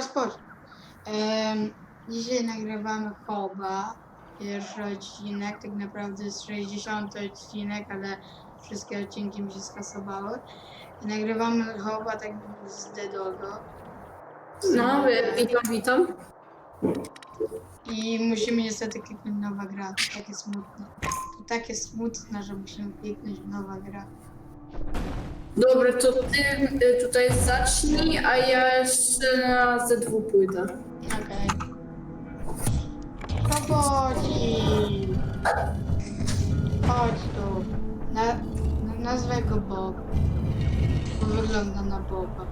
Rozpocznij. Em, dzisiaj nagrywamy Hoba. Pierwszy odcinek, tak naprawdę jest 60 odcinek, ale wszystkie odcinki mi się skasowały. I nagrywamy Hoba tak z Dedogo. No, wi- witam, witam. I musimy niestety kliknąć nowa gra. To takie smutne. To takie smutne, że musimy kliknąć nowa gra. Dobra, to ty y, tutaj zacznij, a ja jeszcze na Z2 pójdę. Okej. Robocik! Chodź tu. Na, na, nazwę go Bob. Bo wygląda na Boba.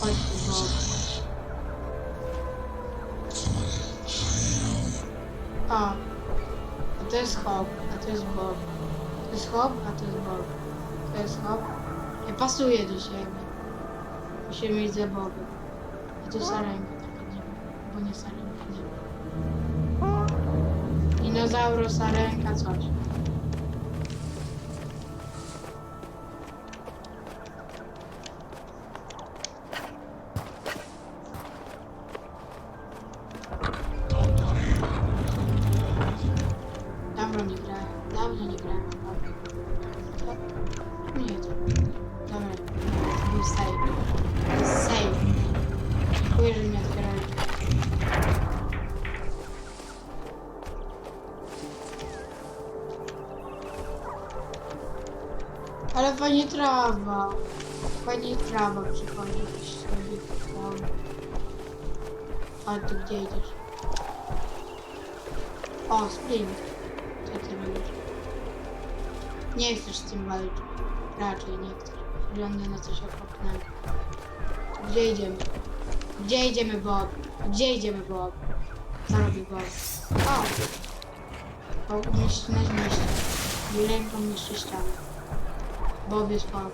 Chodź tu, Bob. O. A to jest Hop, a to jest Bob. To jest Hop, a to jest Bob. To jest Hop. Nie pasuje do siebie. Musimy iść za Bobem. A jest sarenka taka dziwna. Bo nie sarenka, nie. Dinozauro, sarenka, coś. A ty gdzie idziesz? O, sprint. Co ty robisz? Nie chcesz z tym walczyć. Raczej nie chcesz. Wygląda na coś okropnego. Gdzie idziemy? Gdzie idziemy, Bob? Gdzie idziemy, Bob? Co robi Bob? O! Bob niszczy na mieście. I ręką niszczy ścianę. Bob jest Bob.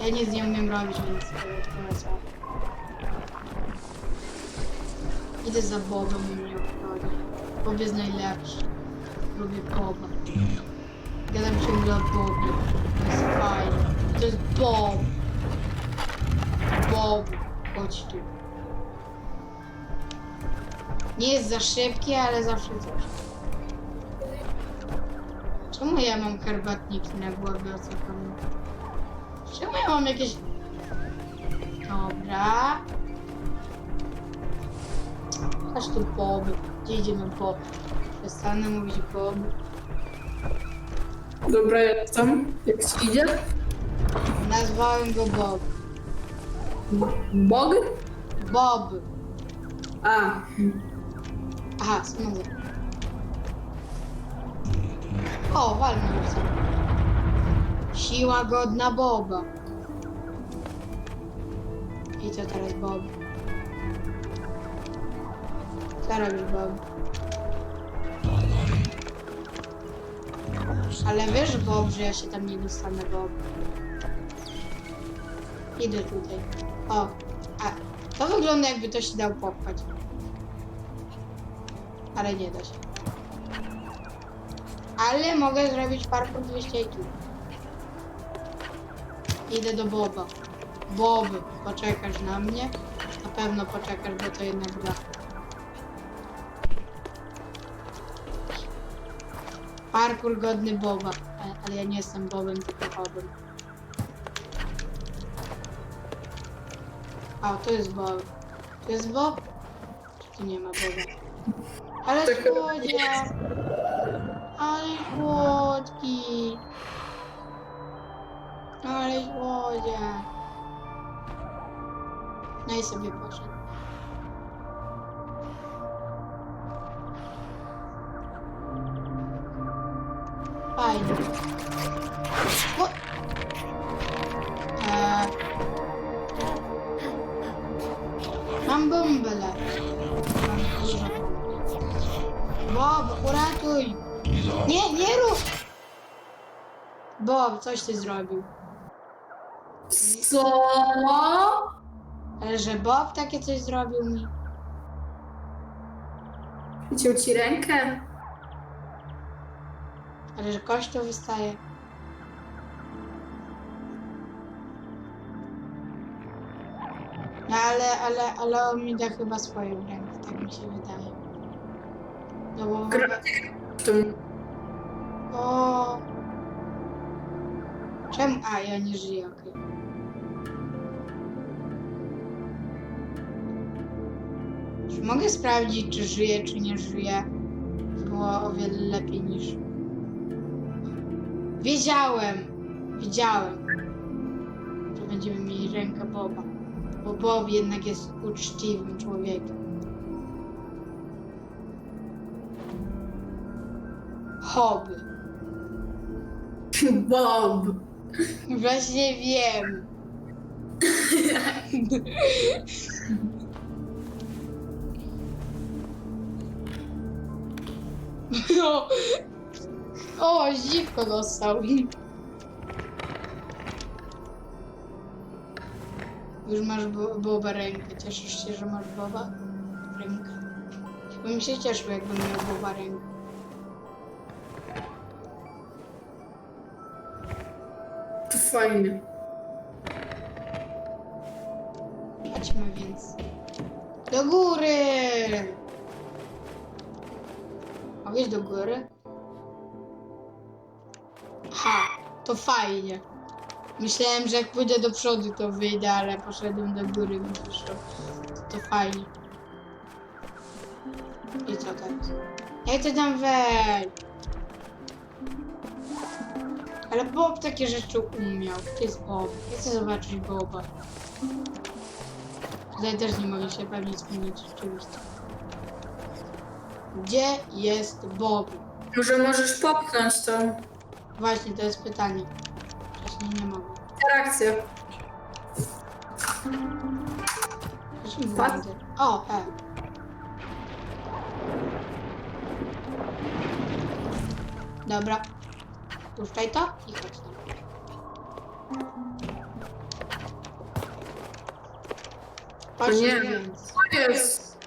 Ja nic nie umiem robić, więc to tyle słabo. Idę za Bobem i mnie obchodzi. Bob jest najlepszy. Lubię Boba. Gadam ciągle o. To jest fajne. To jest Bob. Bob. Chodź tu. Nie jest za szybkie, ale zawsze coś. Czemu ja mam herbatniki na głowie, o co chodzi? Czemu ja mam jakieś... Dobra. Chodź tu Bob. Gdzie idziemy Bob? Przestanę mówić Bob. Dobra, ja tam. Jak ci idzie? Nazwałem go Bob. Bog? Bob. A, Aha, znowu. O, sobie. Siła godna Boba. I co teraz Bob? Co robisz Bob? Ale wiesz Bob, że ja się tam nie dostanę Bob. Idę tutaj. O, a to wygląda jakby to się dał popchać. Ale nie da się. Ale mogę zrobić parkour 200 IQ. Idę do Boba. Bob, poczekasz na mnie? Na pewno poczekasz, bo to jednak gra. Parkour godny Boba. Ale, ale ja nie jestem Bobem, tylko Bobem. A, to jest Bob. To jest Bob? Czy tu nie ma Boba? Ale słodzia! Ale słodki! Ale słodzia! No i sobie poszedł. Eee. Mam bąbel. Bob, uratuj! Nie, nie rób! Bob, coś ty zrobił. co? Ale że Bob takie coś zrobił mi. Wziął ci rękę? Ale że kościół wystaje. No ale, ale, ale on mi da chyba swoją rękę, tak mi się wydaje. No bo... Gra. O. Czemu? A, ja nie żyję, okej. Czy mogę sprawdzić, czy żyję, czy nie żyję? Było o wiele lepiej niż... Wiedziałem! Wiedziałem, że będziemy mieli rękę Boba. Bo Bob jednak jest uczciwym człowiekiem. Hobby. Bob. Właśnie wiem. No. O, dziwko dostał. Już masz bo Boba rękę. Cieszysz się, że masz Boba rękę? Bym się cieszył, jakbym miał Boba rękę. To fajnie. Chodźmy więc. Do góry! Mogę iść do góry? To fajnie. Myślałem, że jak pójdę do przodu, to wyjdę, ale poszedłem do góry, więc. To, to fajnie. I co teraz? Jak to tam wejść? Ale Bob takie rzeczy umiał. To jest Bob. Ja chcę zobaczyć Boba. Tutaj też nie mogę się pewnie zmienić rzeczywiście. Gdzie jest Bob? Może możesz popchnąć to. Właśnie, to jest pytanie. Wcześniej nie mogę. Interakcja. Wcześniej Patrz. O, e. Dobra. Puszczaj to i chodź tam. Chodź nie. więc. Co jest?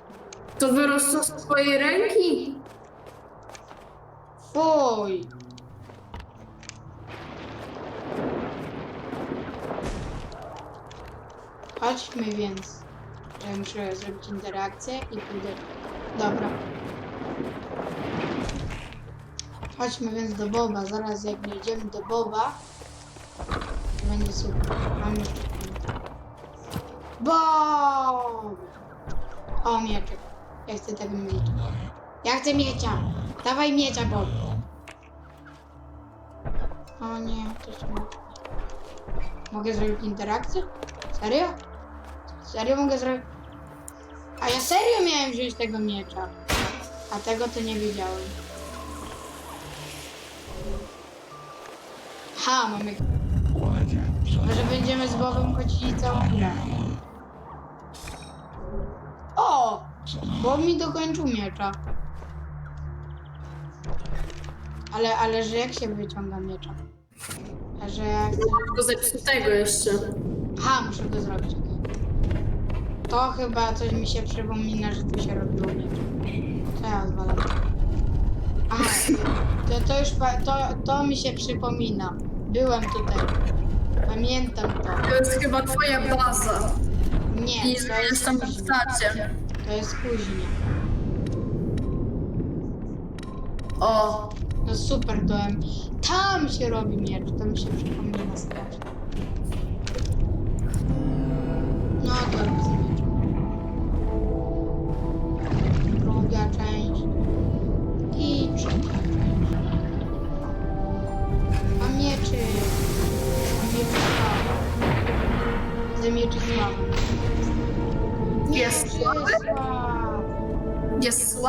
To wyrosło z twojej ręki? Fuj! Chodźmy więc. Ja muszę zrobić interakcję i pójdę. Dobra. Chodźmy więc do Boba. Zaraz jak dojdziemy do Boba, to będzie super. Mam punkt. Bob! O, mieczek. Ja chcę tego miecza. Ja chcę miecia. Dawaj miecia, Bob. O nie, to się. Mogę zrobić interakcję? Serio? Serio mogę zrobić? A ja serio miałem wziąć tego miecza. A tego to nie wiedziałem. Ha, mamy... Może będziemy z Bobem chodzili całą grę. O! Bob mi dokończył miecza. Ale, ale że jak się wyciąga miecza? A że. Tylko zepsutego jeszcze. Aha, muszę to zrobić. To chyba coś mi się przypomina, że tu się robiło. Co ja odwalam? Aha, to, to już to, to mi się przypomina. Byłem tutaj. Pamiętam to. To jest chyba twoja baza. Nie, I to jest jest tam kuźnia. postacie. To jest kuźnia. O, No super, to em- tam się robi miecz, to mi się przypomina strasznie. No to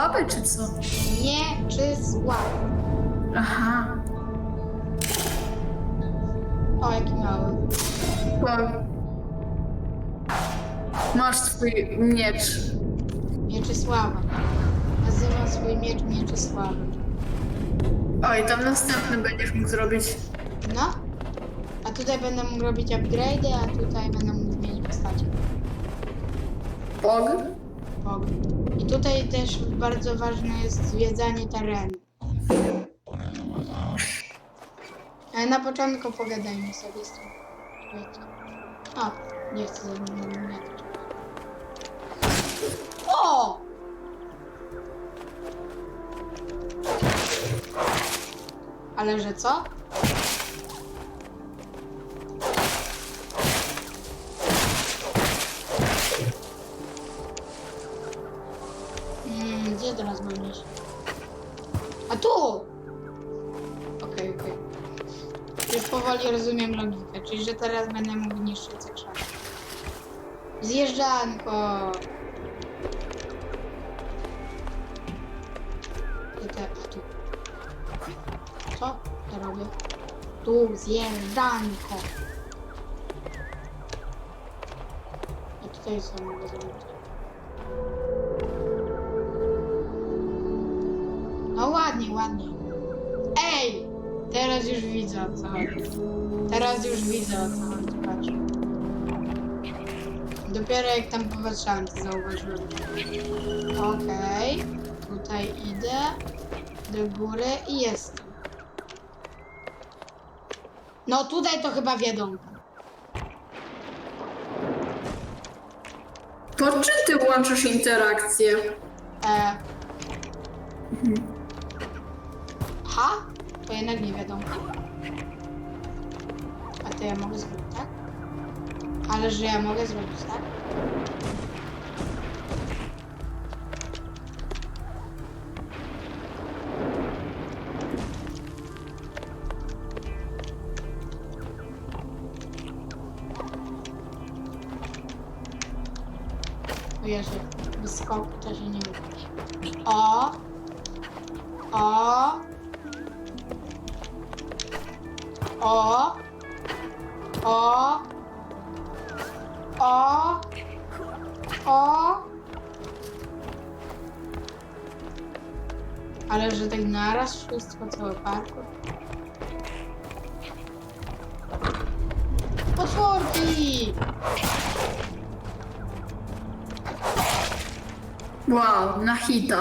słaby czy co? Nie, czy słaby. Aha. O, jaki mały. O. Masz swój miecz. Mieczysława. Nazywam swój miecz Mieczysława. Oj, tam następny będziesz mógł zrobić. No. A tutaj będę mógł robić upgrade'y, a tutaj będę mógł zmienić postacie. Pog. Bog. Tutaj też bardzo ważne jest zwiedzanie terenu. Ale na początku pogadajmy sobie z tym. człowiekiem. O, nie chcę zamienić. O! Ale że co? Powoli rozumiem logikę, czyli że teraz będę mógł niszczyć te krzaki. Zjeżdżanko! Gdzie te, tu. Co to robię? Tu, zjeżdżanko! A tutaj co mogę zrobić? No ładnie, ładnie. Teraz już widzę o co chodzi. Teraz już widzę o co chodzi, patrz. Dopiero jak tam popatrzyłam, to zauważyłem. Okej. Tutaj idę. Do góry i jestem. No tutaj to chyba wiadomo. Po czym ty łączysz interakcję? E... Ha? Jednak nie wiadomo. A to ja mogę zrobić tak? Ale że ja mogę zrobić tak? Wow, na hita.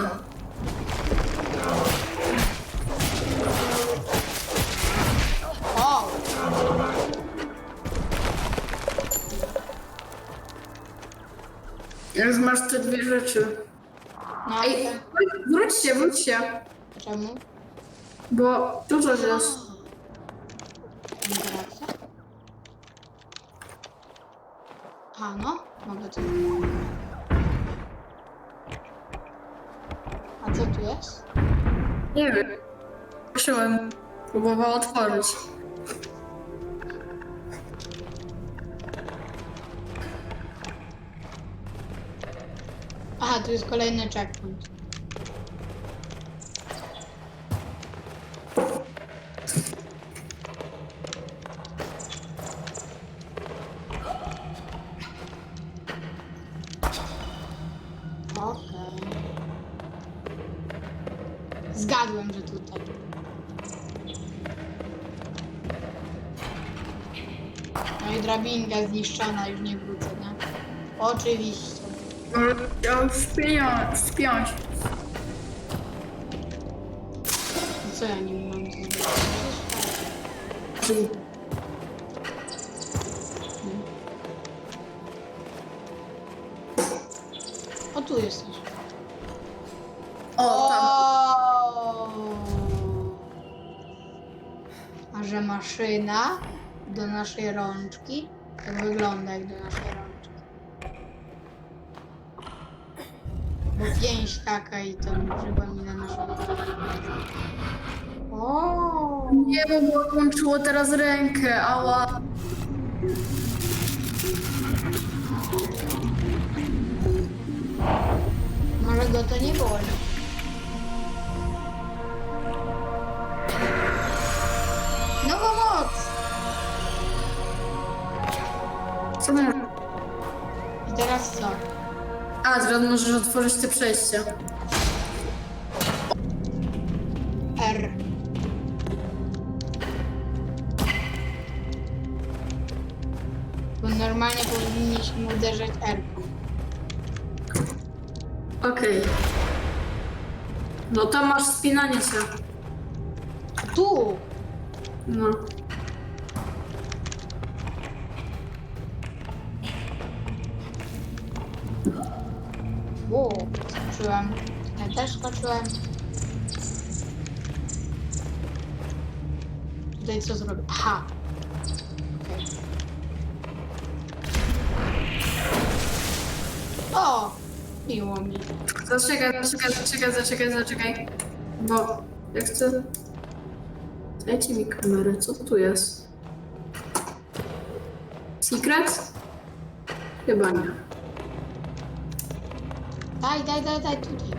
O! Już masz te dwie rzeczy. No Ej, i wróćcie, wróćcie. czemu? Bo tu coś jest. Interakcja? A no, mogę to. Próbował otworzyć. Aha, tu jest kolejny checkpoint. Okej. Zgadłem, że tutaj. Drabinka zniszczona, już nie wrócę, nie? Oczywiście. Już spiąć. spiąć. Co ja nie mam tu zrobić? O, tu jesteś. O, tam. O! A że maszyna do naszej rączki, to wygląda jak do naszej rączki. Bo pięść taka i to mi przypomina naszą O! Nie, bo odłączyło teraz rękę, ała. Może go to nie boli. Co? I teraz co? A, teraz możesz otworzyć te przejście. R. Bo normalnie powinniśmy uderzać R. Okej. No to masz spinanie się. Tu! No. Skoczyłem. Ja też skoczyłem. tutaj co zrobię? Aha. Okej. O! Miło mi. Zaczekaj, zaczekaj, zaczekaj, zaczekaj, zaczekaj. Bo ja chcę... Dajcie mi kamerę, co tu jest? Secret? Chyba nie. Daj, daj, daj, daj tutaj.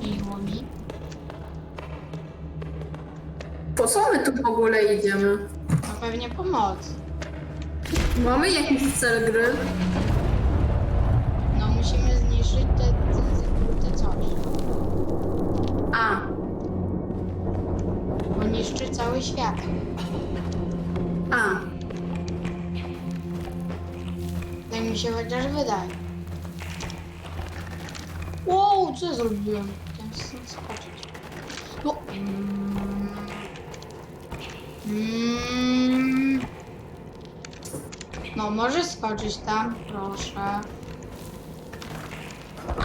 Miło mi. Po co my tu w ogóle idziemy? No pewnie pomoc. Mamy jakiś cel gry? No musimy zniszczyć te, te, te coś. A, Bo niszczy cały świat. a. Tak mi się chociaż wydaje. Wow, co ja zrobiłem? Chciałem skoczyć. No. Mm. Mm. No, może skoczyć tam, proszę.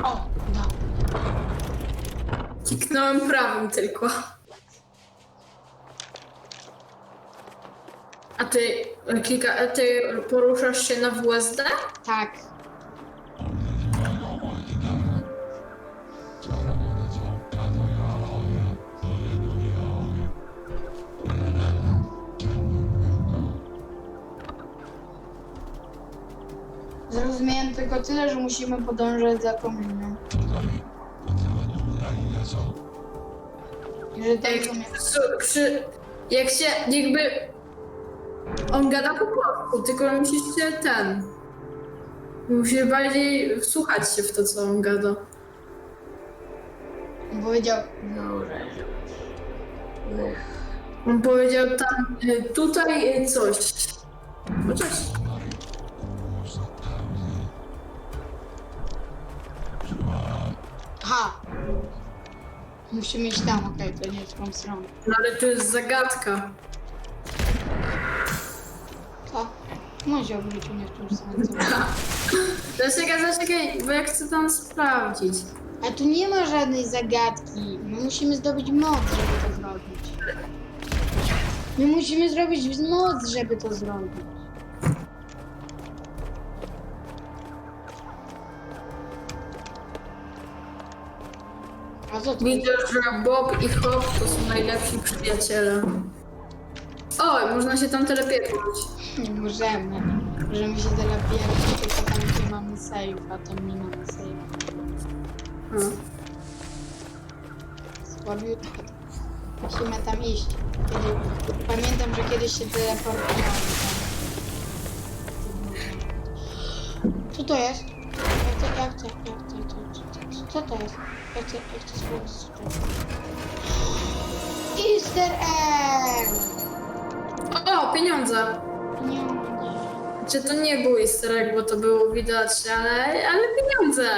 O, da. Kliknąłem prawym tylko. A ty klika, a ty poruszasz się na WSD? Tak. Tylko tyle, że musimy podążać za komunią. I że Jak, tego mnie... przy, przy, jak się jakby on gada po polsku, tylko musisz się ten. Musisz bardziej wsłuchać się w to, co on gada. On powiedział... On powiedział tam y, tutaj y, coś. Chociaż. Ha! Musimy iść tam, okej, to nie w tą stronę. No ale to jest zagadka. Co? Może obrócił mnie w tą stronę. Zaczekaj, zaczekaj, bo ja chcę tam sprawdzić. A tu nie ma żadnej zagadki. My musimy zdobyć moc, żeby to zrobić. My musimy zrobić moc, żeby to zrobić. Widzę, że Bob i Hop to są najlepsi przyjaciele. O, można się tam telepiekować. Nie możemy. Możemy się telepierdolić, tylko tam gdzie mamy save, a tam nie mamy save. A. Słabiutko. Musimy tam iść. Kiedy... Pamiętam, że kiedyś się teleportowałem tam. Co to jest? Ja chcę, ja chcę, ja chcę, co, co, co, co to jest? Ja chcę, ja chcę sprawdzić, co to jest. Easter egg! O, pieniądze. Nie. Czy to nie był easter egg, bo to było widać, ale, ale pieniądze.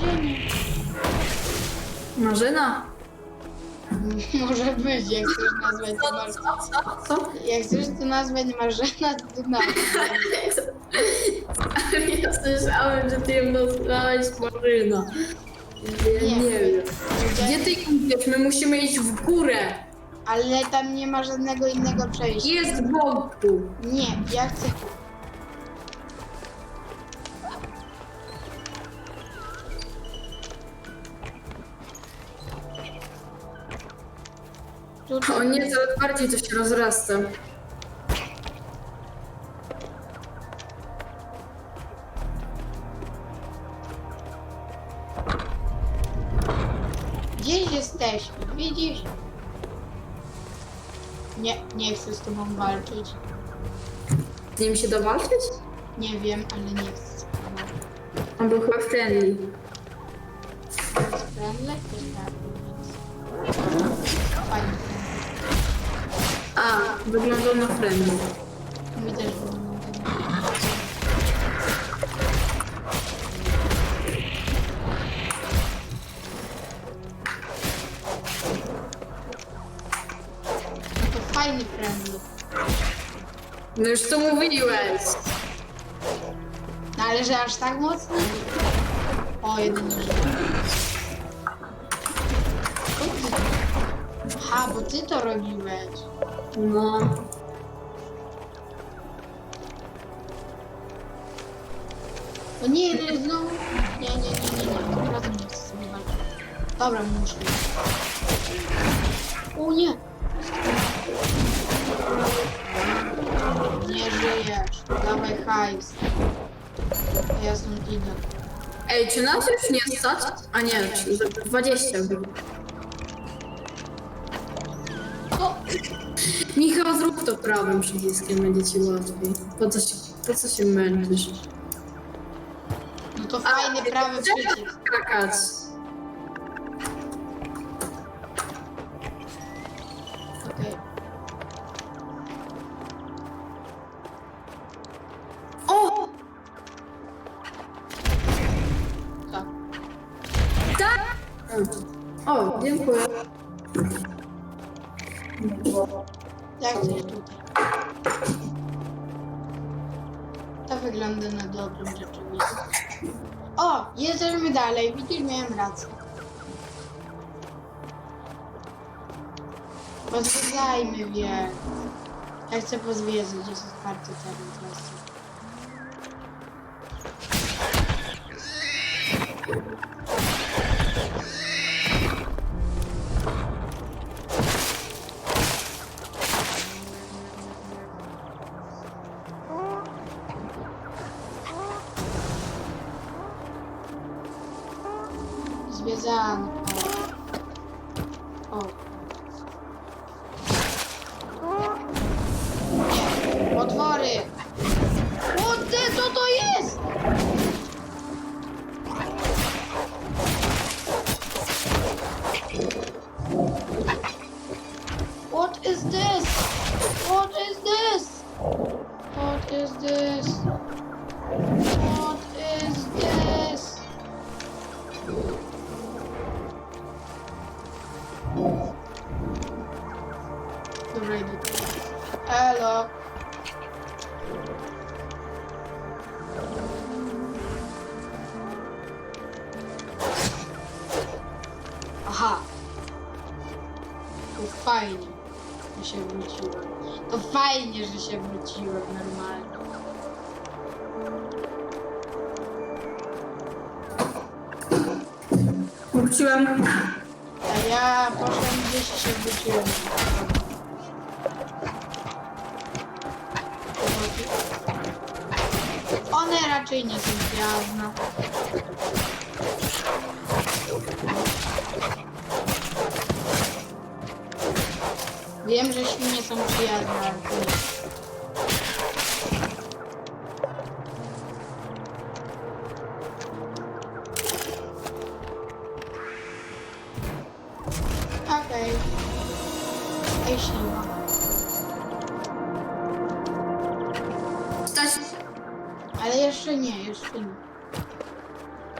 Ziemię. Marzyna. Może być, jak chcesz nazwać to Marzena. Co? Co? Jak chcesz to nazwać Marzena, to to nazwij. Słyszałem, że ty ją nazwałeś Marzyna. Nie, Nie. nie wiem. Gdzie ty idziesz? My musimy iść w górę. Ale tam nie ma żadnego innego przejścia. Jest tu. Nie, ja chcę tu. O nie, coraz bardziej to się rozrasta. Widzisz? Nie, nie chcę z tobą walczyć. Z nim się da walczyć? Nie wiem, ale nie chcę z tobą walczyć. On był chyba friendly. Friendly? Jest Fajnie. A, wyglądał na friendly. Mi też No już to mówiłeś. No ale że aż tak mocno? O, jeden żyje. Aha, bo ty to robiłeś. No. O nie, nie, znowu. Nie, nie, nie, nie, nie. Tym razem nie chcę sobie walczyć. Dobra, muszę. O! Nie A Ja stąd idę. Ej, czy nas już nie stać? A nie, czy za 20 było. O! Michał, zrób to prawym przyciskiem, będzie ci łatwiej. Po co się, po co się męczysz? No to fajny prawy przycisk. Skakać. Dalej. Widzisz, miałem rację. Pozwiedzajmy wie. Ja chcę pozwiedzać, jest otwarty teren teraz. Tu. Elo. Aha. To fajnie, że się wróciłem. To fajnie, że się wróciłem normalnie. Wróciłem. A ja poszłem gdzieś i się wróciłem. Nie są przyjazne. Wiem, że świnie są przyjazne, ale nie. Okej. Ej, siła.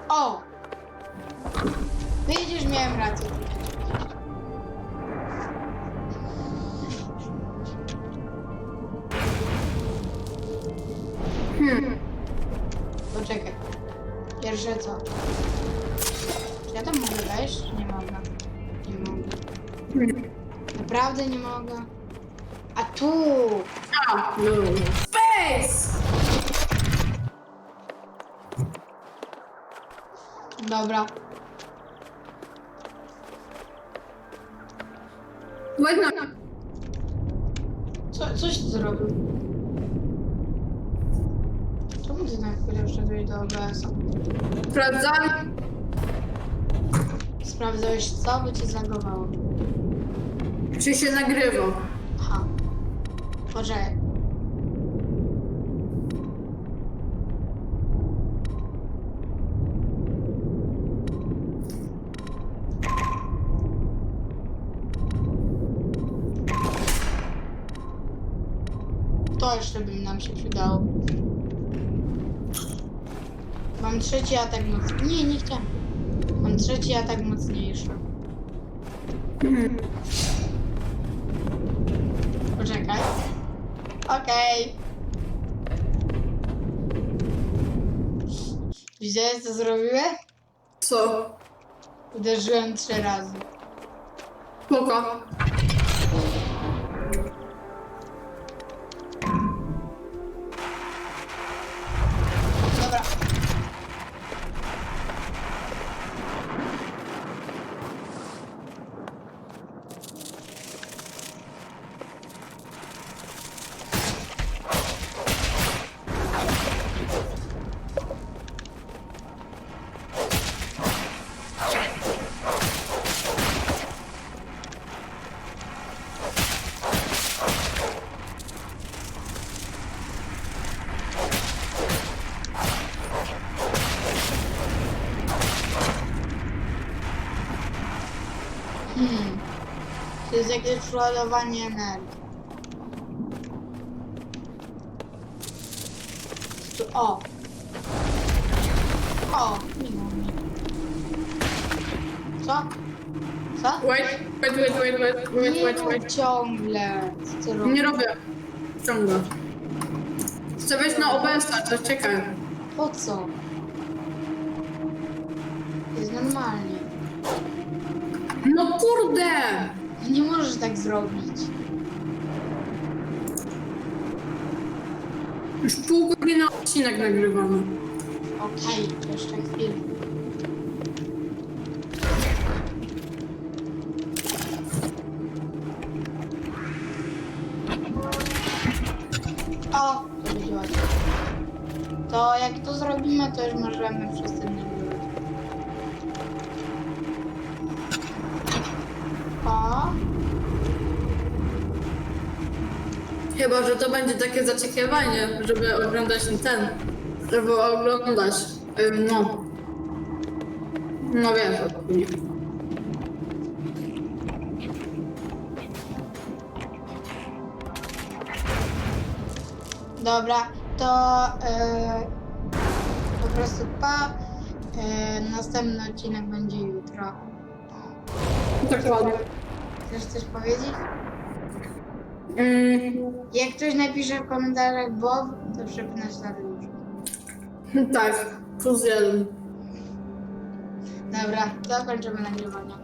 O! Widzisz, miałem rację. Hmm. Poczekaj. Pierwsze co? Czy ja tam mogę wejść? czy Nie mogę. Nie mogę. Hmm. Naprawdę nie mogę. Wait, no. Co, coś ty zrobił? Czemu ty na chwilę wszedłeś do OBS-a? Sprawdzam. Sprawdzałeś co, by cię zagowało. Czy się nagrywa? Aha. Poczekaj. To jeszcze by przydało. Mam trzeci atak mocniejszy. Nie, nie chciałem. Mam trzeci atak mocniejszy. Okej. Widziałeś co zrobiłem? Co? Uderzyłem trzy razy. Spoko. To jest jakieś przeładowanie energii. Tu, o! O! Minął mnie. Co? Co? Wait, wait, wait, wait, wait, wait, Nie wait, rób wait. ciągle. Co ty robisz? Nie robię. Ciągle. Chcę wejść na OBS-a, to czekaj. Po co? Jest normalnie. No kurde! Nie możesz tak zrobić. Już pół godziny odcinek nagrywamy. Okej, jeszcze chwilę. O, to będzie łatwe. To jak to zrobimy, to już możemy wszyscy nagrywać. Chyba, że to będzie takie zaciekiwanie, żeby oglądać ten. Żeby oglądać. No. No wiesz, o dobra, to e, po prostu pa. E, następny odcinek będzie jutro. Dokładnie. Chcesz coś powiedzieć? Mm, Jak ktoś napisze w komentarzach Bob, to przypnę serduszko. tak, plus jeden. Dobra, zakończymy nagrywanie.